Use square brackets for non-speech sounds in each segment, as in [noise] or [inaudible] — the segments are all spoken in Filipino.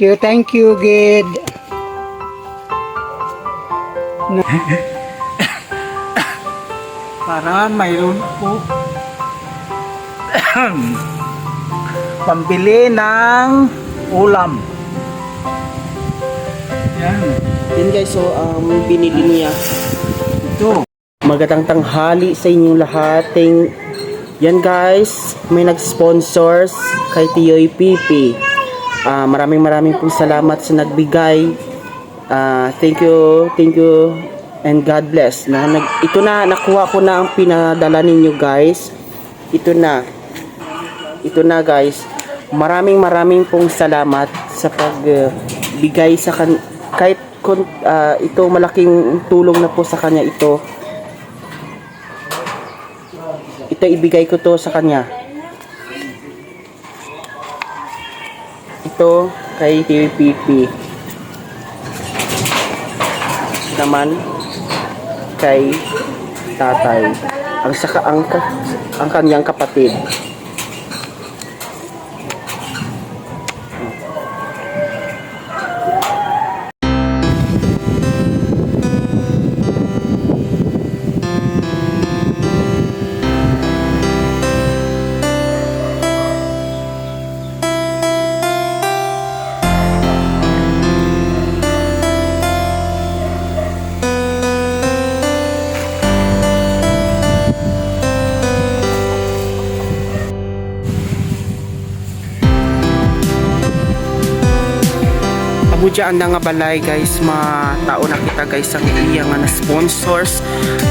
you, thank you, Gid. Para mayroon po pambili ng ulam. Yan. Yun guys, so um, binili niya. Ito. Magandang tanghali sa inyong lahat. Thank... Yan guys, may nag-sponsors kay Tiyoy Pipi. Ah, maraming maraming pong salamat sa nagbigay. Ah, thank you, thank you, and God bless. Na, nag, ito na, nakuha ko na ang pinadala ninyo guys. Ito na. Ito na guys. Maraming maraming pong salamat sa pagbigay sa kan kahit kun, ah, ito malaking tulong na po sa kanya ito ito ibigay ko to sa kanya. Ito kay TPP. Naman kay tatay. Ang saka ang, ang kanyang kapatid. Abudyaan na nga balay guys, matao na kita guys ang iya nga na sponsors.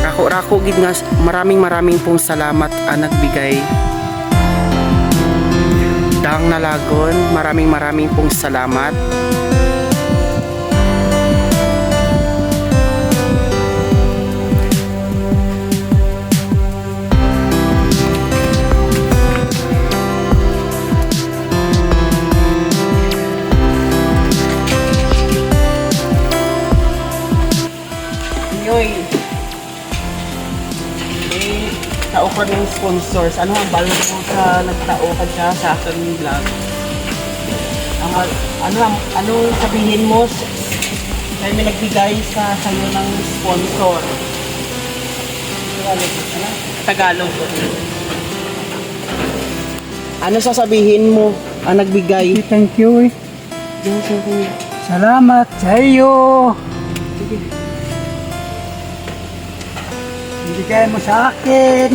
Rako rako gid nga maraming maraming pong salamat ang nagbigay. Dang nalagon, maraming maraming pong salamat. Tao ka ng sponsors. Ano ang balot mo sa nagtao ka siya sa akin vlog? Ang, ano, ang- ano sabihin mo kaya may nagbigay sa sa'yo ng sponsor? Tagalog. Ano? Tagalog. Ano sasabihin mo ang nagbigay? Thank you. eh. Salamat sa iyo. Bigay mo sa akin.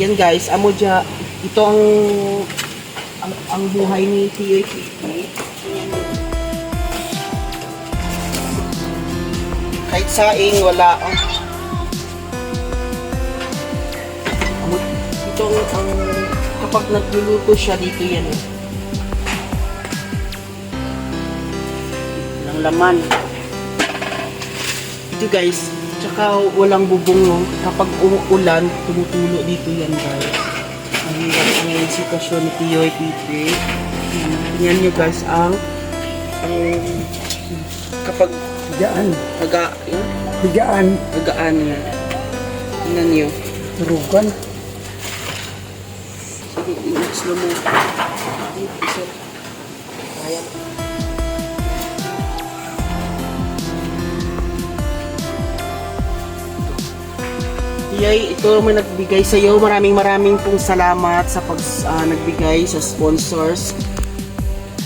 Yan guys, amo dya, ito ang ang, ang buhay ni Tiyoy Kiki. Kahit saing, wala. Ang, amo, ito ang, ang kapag nagluluto siya dito yan. eh. Walang laman. Ito guys, tsaka walang bubong no. Kapag umuulan, tumutulo dito yan guys. Ang hirap ang sitwasyon ni Tiyoy Pipi. Yan nyo guys ang ang kapag Bigaan. naga, yun, Bigaan. nagaan yan. Tingnan nyo. Turugan. Sige, i-slow mo. Isa. Ayan. Yay, ito may nagbigay sa iyo. Maraming maraming pong salamat sa pag ah, nagbigay sa sponsors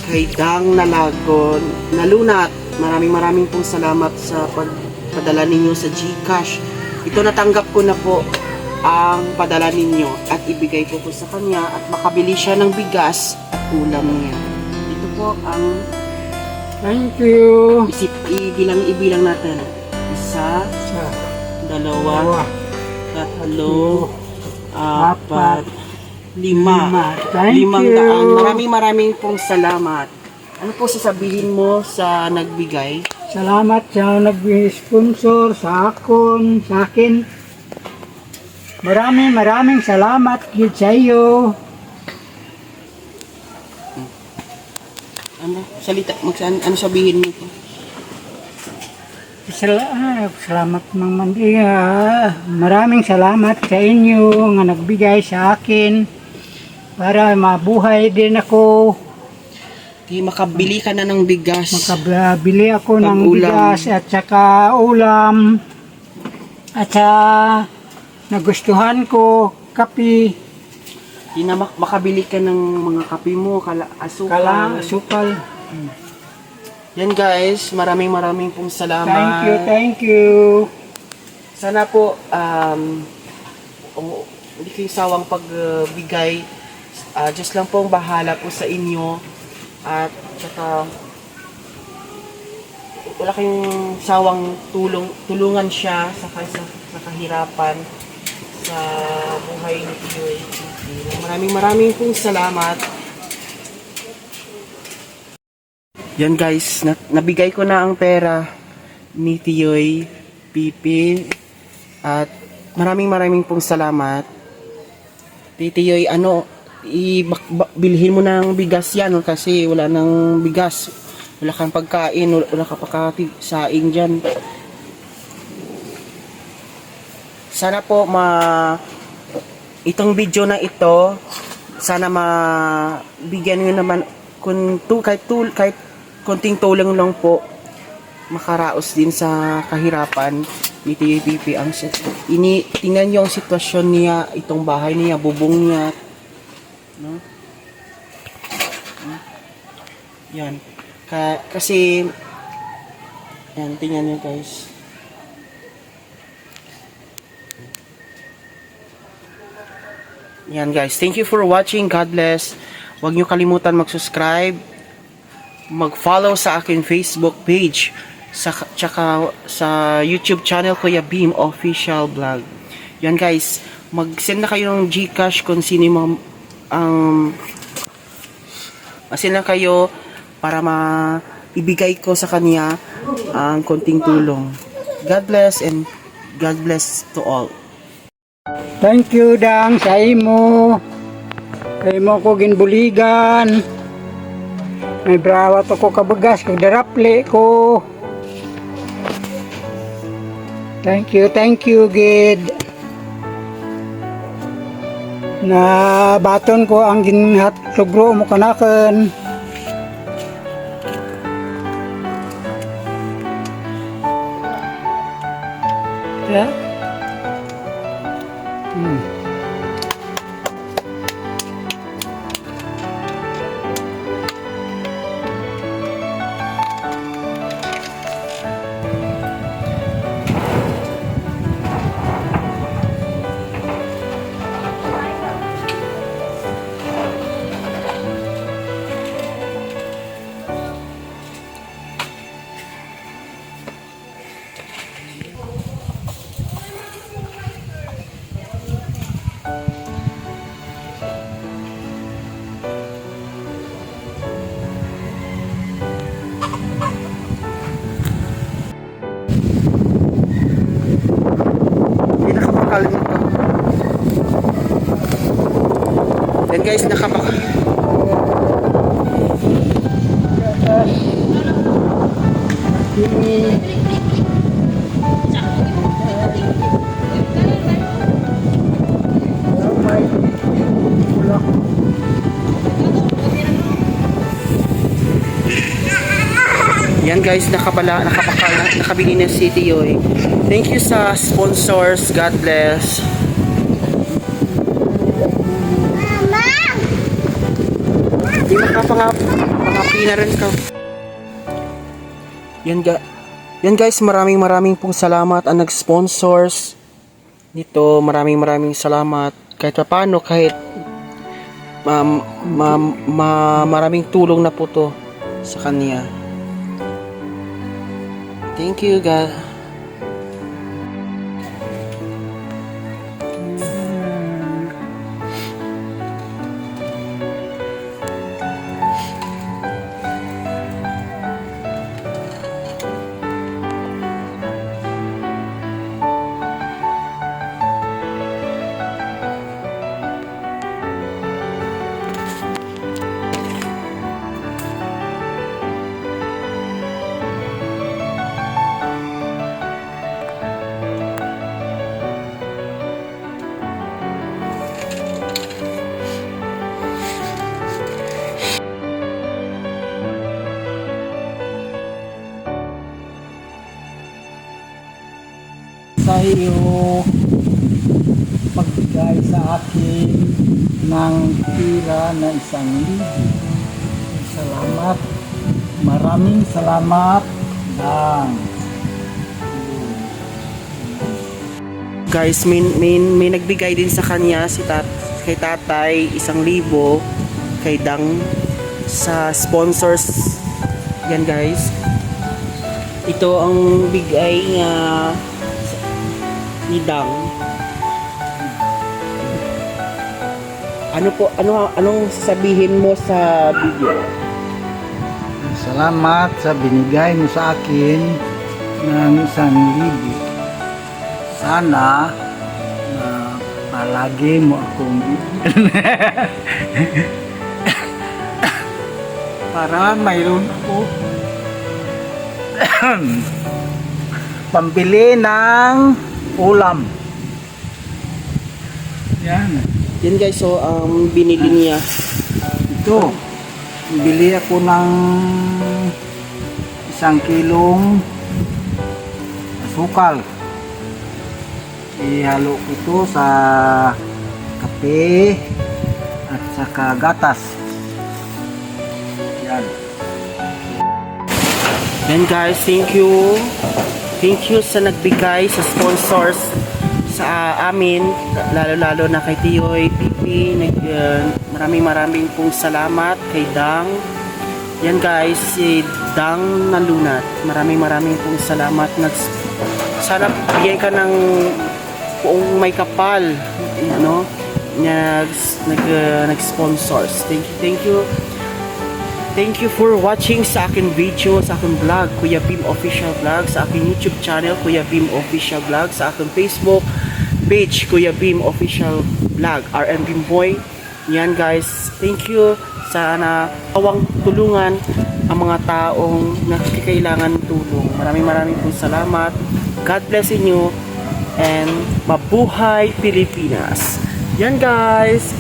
kay Dang Nalagon, Nalunat. Maraming maraming pong salamat sa pagpadala ninyo sa GCash. Ito natanggap ko na po ang padala ninyo at ibigay ko po sa kanya at makabili siya ng bigas at ulam niya. Ito po ang Thank you. isip ibilang ibilang natin. Isa, Sa dalawa, tatlo, apat, lima. Thank Limang you. daan. Maraming maraming pong salamat. Ano po sasabihin mo sa nagbigay? Salamat sa nag-sponsor sa akon, sa akin. Maraming maraming salamat gid sa iyo. Ano? Salita, magsan, ano sabihin mo po? Ah, salamat naman iya. Maraming salamat sa inyo nga nagbigay sa akin. para mabuhay din ako. Di makabili ka na ng bigas. Makabili ako ng Pag-ulam. bigas at saka ulam. At sa nagustuhan ko, kapi, Di na mak- makabili ka ng mga kape mo, kala, asukal. kala, sukal. Yan guys, maraming maraming pong salamat. Thank you, thank you. Sana po, um, um, hindi kayo sawang pagbigay. Ah, just lang po ang bahala po sa inyo. At saka, wala kayong sawang tulong, tulungan siya sa, sa, sa kahirapan sa buhay ni Tiyoy. Maraming maraming pong salamat. Yan guys, na, nabigay ko na ang pera ni Tiyoy Pipi at maraming maraming pong salamat. Titiyoy, ano, bilhin mo ng bigas yan kasi wala nang bigas. Wala kang pagkain, wala, wala ka pagkasaing dyan. Sana po ma itong video na ito sana ma bigyan niyo naman kung tu, kahit tul, kahit konting tulong lang po. Makaraos din sa kahirapan ni TPP ang ini tingnan niyo ang sitwasyon niya itong bahay niya bubong niya. No? Yan. Ka, kasi yan tingnan niyo guys. Yan guys. Thank you for watching. God bless. Huwag niyo kalimutan mag-subscribe mag-follow sa akin Facebook page sa tsaka sa YouTube channel Kuya Beam Official Vlog. Yan guys, mag-send na kayo ng GCash kung sino mga ang mag-send na kayo para ma ibigay ko sa kanya ang konting tulong. God bless and God bless to all. Thank you, Dang, sa imo. Imo ko ginbuligan. May brawat ako kabagas, kag darapli ko. Thank you, thank you, Gid. Na baton ko ang ginhat lugro mo kanakan. Yeah. Hmm. Guys, nakapakal. Ini Yan guys, nakabala, nakapakal, nakabili ng City Yoy. Thank you sa sponsors. God bless. Hindi makapangap, pangapi na rin ka. Yan, ga, yan guys, maraming maraming pong salamat ang nag-sponsors nito. Maraming maraming salamat. Kahit pa paano, kahit ma, ma, ma, maraming tulong na po to sa kanya. Thank you, God. Iyo pagbigay sa akin ng tira na isang libo. Salamat. Maraming salamat. Dang. Guys, may, may, may nagbigay din sa kanya si tat, kay tatay isang libo kay Dang sa sponsors. Yan guys. Ito ang bigay nga ni Dang. Ano po ano anong sasabihin mo sa video? Salamat sa binigay mo sa akin ng isang libo. Sana na palagi mo akong [laughs] para mayroon ako [clears throat] pambili ng ulam. Yan. Yan guys, so um, binili niya. Ito, bili ako ng isang kilong asukal. Ihalo ko ito sa kape at saka gatas. Yan. Yan guys, thank you. Thank you sa nagbigay sa sponsors sa amin, lalo-lalo na kay Tiyoy, Pipi, nag, uh, maraming maraming pong salamat kay Dang. Yan guys, si Dang Nalunat. Maraming maraming pong salamat. Nag, sana bigyan ka ng kung may kapal, ano, nag, nag, uh, nag-sponsors. Thank you, thank you. Thank you for watching sa akin video, sa akin vlog, Kuya Bim Official Vlog, sa akin YouTube channel, Kuya Bim Official Vlog, sa akin Facebook page, Kuya Bim Official Vlog, RM Bim Boy. Yan guys, thank you. Sana awang tulungan ang mga taong nakikailangan ng tulong. Maraming maraming po salamat. God bless inyo and mabuhay Pilipinas. Yan guys,